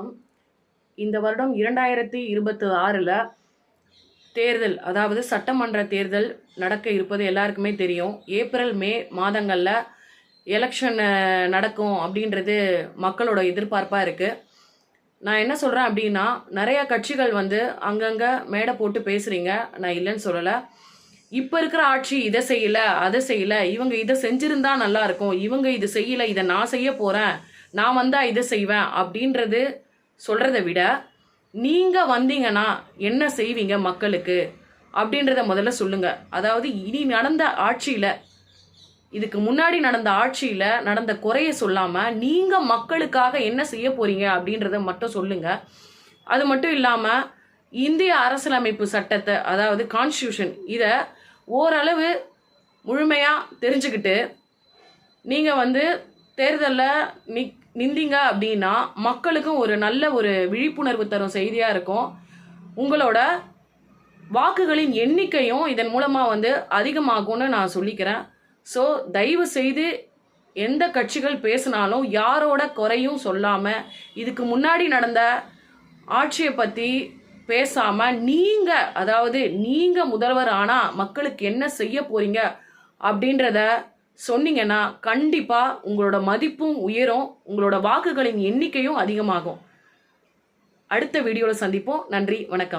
வணக்கம் இந்த வருடம் இரண்டாயிரத்தி இருபத்தி ஆறில் தேர்தல் அதாவது சட்டமன்ற தேர்தல் நடக்க இருப்பது எல்லாருக்குமே தெரியும். ஏப்ரல் மே மாதங்களில் எலெக்ஷன் நடக்கும் அப்படின்றது மக்களோட எதிர்பார்ப்பாக இருக்குது நான் என்ன சொல்கிறேன் அப்படின்னா நிறைய கட்சிகள் வந்து அங்கங்கே மேடை போட்டு பேசுகிறீங்க நான் இல்லைன்னு சொல்லலை. இப்போ இருக்கிற ஆட்சி இதை செய்யலை அதை செய்யலை இவங்க இதை செஞ்சுருந்தா நல்லாயிருக்கும் இவங்க இது செய்யலை இதை நான் செய்ய போகிறேன் நான் வந்தால் இதை செய்வேன் அப்படின்றது சொல்கிறத விட நீங்கள் வந்தீங்கன்னா என்ன செய்வீங்க மக்களுக்கு? அப்படின்றத முதல்ல சொல்லுங்கள் அதாவது இனி நடந்த ஆட்சியில் இதுக்கு முன்னாடி நடந்த ஆட்சியில் நடந்த குறைய சொல்லாமல் நீங்கள் மக்களுக்காக என்ன செய்ய போகிறீங்க அப்படின்றத மட்டும் சொல்லுங்கள் அது மட்டும் இல்லாமல் இந்திய அரசியலமைப்பு சட்டத்தை அதாவது கான்ஸ்டியூஷன் இதை ஓரளவு முழுமையாக தெரிஞ்சுக்கிட்டு நீங்கள் வந்து தேர்தலில் நிக் நிந்தீங்க அப்படின்னா மக்களுக்கும் ஒரு நல்ல ஒரு விழிப்புணர்வு தரும் செய்தியாக இருக்கும். உங்களோட வாக்குகளின் எண்ணிக்கையும் இதன் மூலமாக வந்து அதிகமாகும்னு நான் சொல்லிக்கிறேன். ஸோ தயவு செய்து எந்த கட்சிகள் பேசினாலும் யாரோட குறையும் சொல்லாமல் இதுக்கு முன்னாடி நடந்த ஆட்சியை பற்றி பேசாமல் நீங்கள் அதாவது நீங்கள் முதல்வர் ஆனால் மக்களுக்கு என்ன செய்ய போகிறீங்க அப்படின்றத சொன்னீங்கன்னா கண்டிப்பாக உங்களோட மதிப்பும் உயரும் உங்களோட வாக்குகளின் எண்ணிக்கையும் அதிகமாகும். அடுத்த வீடியோவில் சந்திப்போம். நன்றி வணக்கம்.